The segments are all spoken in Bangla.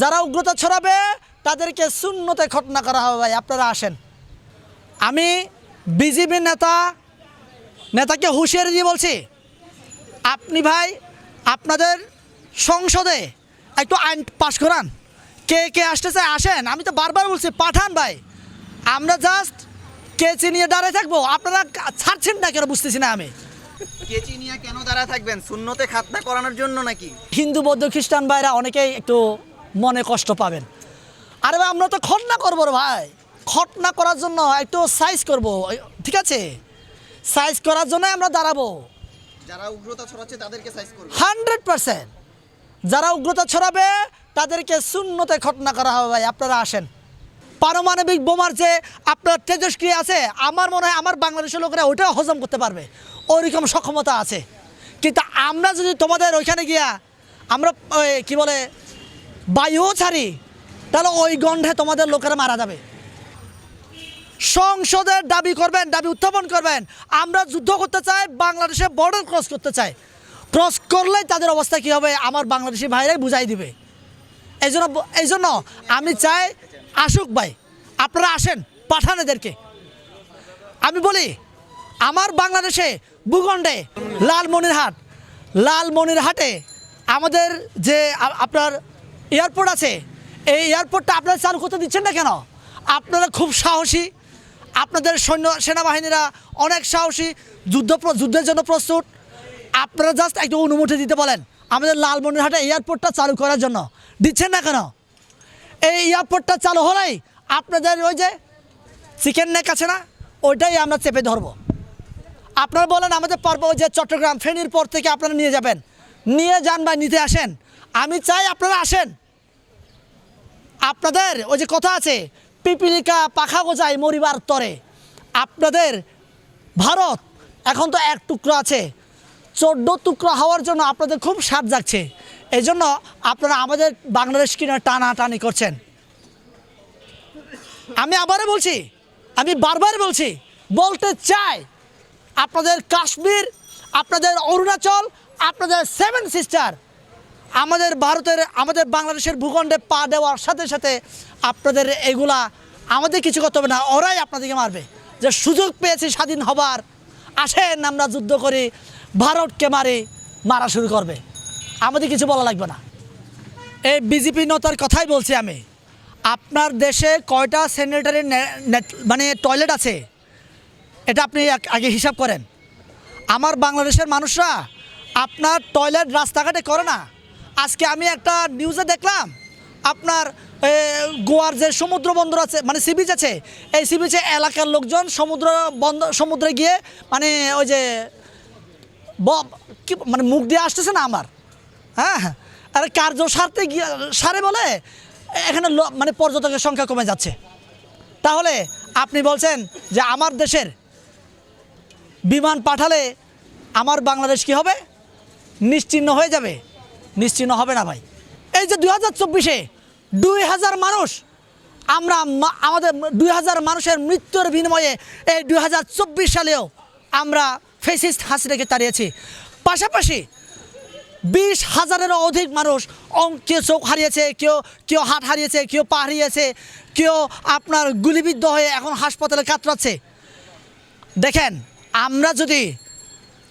যারা উগ্রতা ছড়াবে তাদেরকে শূন্যতে ঘটনা করা হবে ভাই আপনারা আসেন। আমি বিজেপি নেতা নেতাকে হুঁশিয়ারি দিয়ে বলছি আপনি ভাই আপনাদের সংসদে একটু আইন পাশ করান। কে কে আসতে চায় আসেন। আমি তো বারবার বলছি পাঠান ভাই। আমরা জাস্ট কেচি নিয়ে দাঁড়িয়ে থাকব। আপনারা ছাড়ছেন না কেন বুঝতেছি না আমি? কেচি নিয়ে কেন দাঁড়া থাকবেন? শূন্যতে খাতনা করানোর জন্য নাকি? হিন্দু বৌদ্ধ খ্রিস্টান ভাইরা অনেকেই একটু মনে কষ্ট পাবেন। আরে ভাই আমরা তো খটনা করব রে ভাই। খটনা করার জন্য একটু সাইজ করব। ঠিক আছে? সাইজ করার জন্য আমরা দাঁড়াবো। যারা উগ্রতা ছড়াচ্ছে তাদেরকে সাইজ করবে। Hundred percent. যারা উগ্রতা ছড়াবে তাদেরকে শূন্যতে খটনা করা হবে ভাই। আপনারা আসেন। পারমাণবিক বোমার যে আপনার তেজস্ক্রিয়া আছে আমার মনে হয় আমার বাংলাদেশের লোকেরা ওইটাও হজম করতে পারবে। ওইরকম সক্ষমতা আছে। কিন্তু আমরা যদি তোমাদের ওইখানে গিয়া আমরা ওই কি বলে বায়ুও ছাড়ি, তাহলে ওই গন্ধে তোমাদের লোকেরা মারা যাবে। সংসদের দাবি করবেন, দাবি উত্থাপন করবেন। আমরা যুদ্ধ করতে চাই, বাংলাদেশে বর্ডার ক্রস করতে চাই। ক্রস করলেই তাদের অবস্থা কী হবে? আমার বাংলাদেশি ভাইরাই বুঝাই দিবে। এই জন্য এই জন্য আমি চাই, আসুক ভাই, আপনারা আসেন, পাঠান এদেরকে। আমি বলি, আমার বাংলাদেশে ভূখণ্ডে লালমনিরহাট, লালমনিরহাটে আমাদের যে আপনার এয়ারপোর্ট আছে। এই এয়ারপোর্টটা আপনারা চালু করতে দিচ্ছেন না কেন? আপনারা খুব সাহসী। আপনাদের সৈন্য সেনাবাহিনীরা অনেক সাহসী। যুদ্ধ যুদ্ধের জন্য প্রস্তুত। আপনারা জাস্ট একটু অনুমতি দিতে বলেন। আমাদের লালমনিরহাটে এয়ারপোর্টটা চালু করার জন্য। দিচ্ছেন না কেন? এই এয়ারপোর্টটা চালু হলেই আপনাদের ওই যে চিকেন নেক আছে না, ওইটাই আমরা চেপে ধরবো। আপনারা বলেন আমাদের পর্ব যে চট্টগ্রাম ফেনীর পর থেকে আপনারা নিয়ে যাবেন। নিয়ে যান বা নিতে আসেন। আমি চাই আপনারা আসেন। আপনাদের, ওই যে কথা আছে, পিপিলিকা পাখা গোজায় মরিবার তরে। আপনাদের ভারত এখন তো এক টুকরো আছে। চোদ্দ টুকরো হওয়ার জন্য আপনাদের খুব স্বাদ যাচ্ছে এই জন্য আপনারা আমাদের বাংলাদেশ কিনা টানাটানি করছেন। আমি আবারও বলছি, আমি বারবার বলছি, বলতে চাই, আপনাদের কাশ্মীর, আপনাদের অরুণাচল, আপনাদের সেভেন সিস্টার আমাদের ভারতের, আমাদের বাংলাদেশের ভূখণ্ডে পা দেওয়ার সাথে সাথে আপনাদের এগুলা আমাদের কিছু করতে হবে না, ওরাই আপনাদেরকে মারবে। যে সুযোগ পেয়েছি স্বাধীন হবার, আসেন আমরা যুদ্ধ করি, ভারতকে মারি, মারা শুরু করবে। আমাদের কিছু বলা লাগবে না। এই বিজেপি নেতার কথাই বলছি আমি। আপনার দেশে কয়টা স্যানিটারি মানে টয়লেট আছে? এটা আপনি আগে হিসাব করেন। আমার বাংলাদেশের মানুষরা আপনার টয়লেট রাস্তাঘাটে করে না। আজকে আমি একটা নিউজে দেখলাম, আপনার গোয়ার যে সমুদ্র বন্দর আছে মানে সি বিচ আছে, এই সি বিচে এলাকার লোকজন সমুদ্র বন্দর সমুদ্রে গিয়ে মানে ওই যে ব- কি মানে মুখ দিয়ে আসতেছে না আমার? হ্যাঁ আরে কার্য সারতে গিয়ে, সারে বলে? এখানে মানে পর্যটকের সংখ্যা কমে যাচ্ছে। তাহলে আপনি বলছেন যে আমার দেশের বিমান পাঠালে আমার বাংলাদেশ কি হবে? নিশ্চিহ্ন হয়ে যাবে। নিশ্চিহ্ন হবে না ভাই। এই যে দুই হাজার চব্বিশে দুই হাজার মানুষ, আমরা আমাদের দুই হাজার মানুষের মৃত্যুর বিনিময়ে এই দুই হাজার চব্বিশ সালেও আমরা ফেসিস্ট হাসিনাকে তাড়িয়েছি। পাশাপাশি বিশ হাজারেরও অধিক মানুষ কেউ চোখ হারিয়েছে, কেউ কেউ হাত হারিয়েছে, কেউ পা হারিয়েছে, কেউ আপনার গুলিবিদ্ধ হয়ে এখন হাসপাতালে কাতরাচ্ছে। দেখেন, আমরা যদি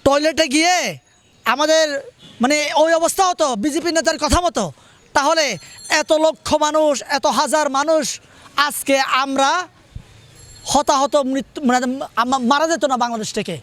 টয়লেটে গিয়ে আমাদের মানে ওই অবস্থা হতো বিজেপি নেতার কথা মতো। তাহলে এত লক্ষ মানুষ, এত হাজার মানুষ, আজকে আমরা হতাহত মৃত্যু মানে মারা যেত না বাংলাদেশ থেকে।